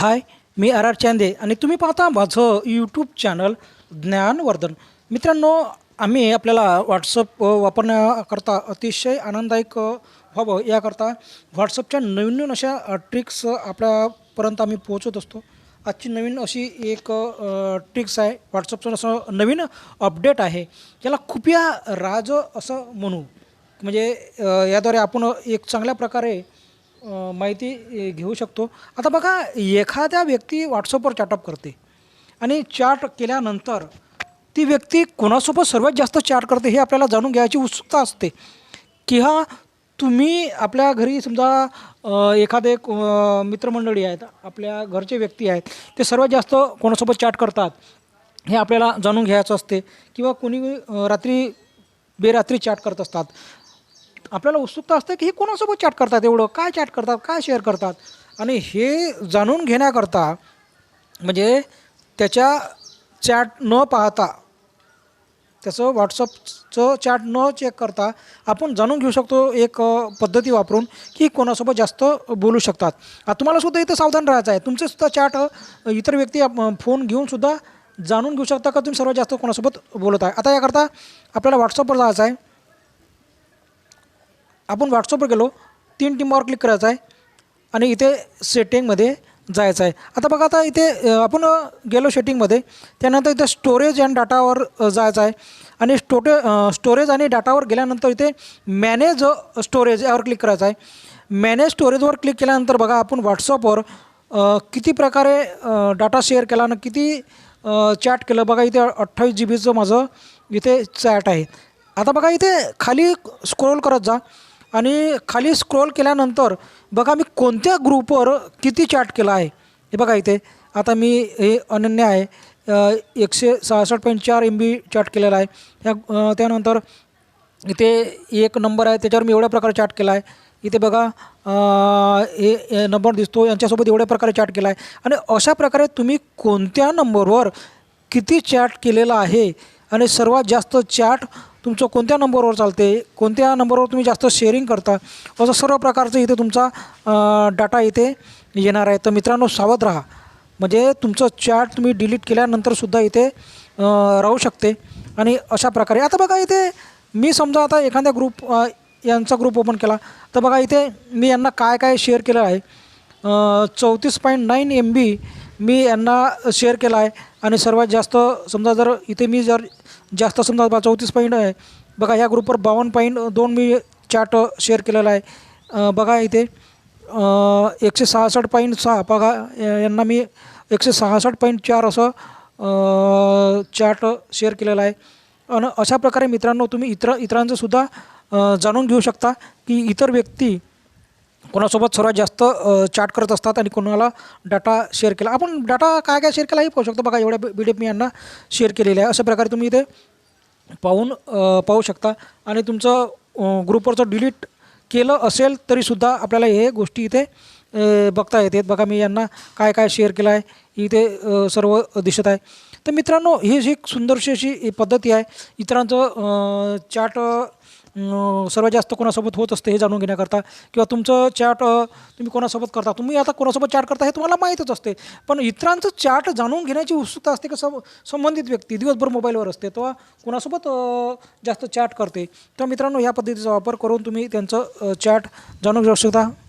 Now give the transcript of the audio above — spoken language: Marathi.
हाय मी आर आर चांदे आणि तुम्ही पाहता माझं यूट्यूब चॅनल ज्ञानवर्धन. मित्रांनो आम्ही आपल्याला व्हॉट्सअप वापरण्याकरता अतिशय आनंददायक व्हावं याकरता व्हॉट्सअपच्या नवीन नवीन अशा ट्रिक्स आपल्यापर्यंत आम्ही पोहोचत असतो. आजची नवीन अशी एक ट्रिक्स आहे. व्हॉट्सअपचं असं नवीन अपडेट आहे. याला खुपिया राज असं म्हणू. म्हणजे याद्वारे आपण एक चांगल्या प्रकारे माहिती घेऊ शकतो. आता बघा एखाद्या व्यक्ती व्हॉट्सअपवर चॅटअप करते आणि चॅट केल्यानंतर ती व्यक्ती कोणासोबत सर्वात जास्त चॅट करते हे आपल्याला जाणून घ्यायची उत्सुकता असते. की हा तुम्ही आपल्या घरी समजा एखादे मित्रमंडळी आहेत आपल्या घरचे व्यक्ती आहेत ते सर्वात जास्त कोणासोबत चॅट करतात हे आपल्याला जाणून घ्यायचं असते. किंवा कोणी रात्री बेरात्री चॅट करत असतात. आपल्याला उत्सुकता असते की हे कोणासोबत चॅट करतात एवढं? काय चॅट करतात? काय शेअर करतात? आणि हे जाणून घेण्याकरता म्हणजे त्याच्या चॅट न पाहता त्याचं व्हॉट्सअपचं चॅट न चेक करता आपण जाणून घेऊ शकतो एक पद्धती वापरून की कोणासोबत जास्त बोलू शकतात. तुम्हालासुद्धा तुम्हाला सुद्धा इथं सावधान राहायचं आहे. तुमचे सुद्धा चॅट इतर व्यक्ती फोन घेऊनसुद्धा जाणून घेऊ शकता का? तुम्ही सर्वात जास्त कोणासोबत बोलत आहे? आता याकरता आपल्याला व्हॉट्सअपवर जायचं आहे. आपण व्हॉट्सअपवर गेलो तीन टीमवर क्लिक करायचं आहे आणि इथे सेटिंगमध्ये जायचं आहे. आता बघा आता इथे आपण गेलो सेटिंगमध्ये त्यानंतर इथे स्टोरेज अँड डाटावर जायचं आहे. आणि स्टोटे स्टोरेज आणि डाटावर गेल्यानंतर इथे मॅनेज स्टोरेज यावर क्लिक करायचं आहे. मॅनेज स्टोरेजवर क्लिक केल्यानंतर बघा आपण व्हॉट्सअपवर किती प्रकारे डाटा शेअर केला आणि किती चॅट केलं. बघा इथे अठ्ठावीस जी बीचं माझं इथे चॅट आहे. आता बघा इथे खाली स्क्रोल करत जा. आणि खाली स्क्रोल केल्यानंतर बघा मी कोणत्या ग्रुपवर किती चॅट केला आहे. हे बघा इथे आता मी हे अनन्य आहे. एकशे सहासष्ट पॉईंट चार एम बी चॅट केलेला आहे. त्या त्यानंतर इथे एक नंबर आहे त्याच्यावर मी एवढ्या प्रकारे चॅट केला आहे. इथे बघा हे नंबर दिसतो यांच्यासोबत एवढ्या प्रकारे चॅट केला आहे. आणि अशा प्रकारे तुम्ही कोणत्या नंबरवर किती चॅट केलेला आहे? आणि सर्वात जास्त चॅट तुमचं कोणत्या नंबरवर चालते? कोणत्या नंबरवर तुम्ही जास्त शेअरिंग करता? असं सर्व प्रकारचं इथे तुमचा डाटा इथे येणार आहे. तर मित्रांनो सावध राहा. म्हणजे तुमचं चॅट तुम्ही डिलीट केल्यानंतरसुद्धा इथे राहू शकते. आणि अशा प्रकारे. आता बघा इथे मी समजा आता एखाद्या ग्रुप यांचा ग्रुप ओपन केला. तर बघा इथे मी यांना काय काय शेअर केलं आहे चौतीस पॉईंट नाईन एम बी मी यांना शेअर केला आहे आणि सर्वात जास्त समजा जर इथे मी जर जास्त समजा बा चौतीस पॉईंट आहे. बघा ह्या ग्रुपवर बावन्न पॉईंट दोन मी चॅट शेअर केलेला आहे. बघा इथे एकशे सहासष्ट पॉईंट सहा. बघा यांना मी एकशे सहासष्ट पॉईंट चार असं चॅट शेअर केलेला आहे. आणि अशा प्रकारे मित्रांनो तुम्ही इतर इतरांचंसुद्धा जाणून घेऊ शकता की इतर व्यक्ती कोणासोबत सर्वात जास्त चॅट करत असतात आणि कोणाला डाटा शेअर केला. आपण डाटा काय काय शेअर केला हे पाहू शकतो. बघा एवढ्या बी डी एफ मी यांना शेअर केलेले आहे. अशा प्रकारे तुम्ही इथे पाहून पाहू शकता. आणि तुमचं ग्रुपवरचं डिलीट केलं असेल तरीसुद्धा आपल्याला हे गोष्टी इथे बघता येतात. बघा मी यांना काय काय शेअर केलं आहे इथे सर्व दिसत आहे. तर मित्रांनो ही जी एक सुंदरशी अशी पद्धती आहे इतरांचं चॅट सर्वात जास्त कोणासोबत होत असते हे जाणून घेण्याकरता किंवा तुमचं चॅट तुम्ही कोणासोबत करता? तुम्ही आता कोणासोबत चॅट करता हे तुम्हाला माहीतच असते. पण इतरांचं चॅट जाणून घेण्याची उत्सुकता असते की सं संबंधित व्यक्ती दिवसभर मोबाईलवर असते तेव्हा कोणासोबत जास्त चॅट करते? तर मित्रांनो या पद्धतीचा वापर करून तुम्ही त्यांचं चॅट जाणून घेऊ शकता.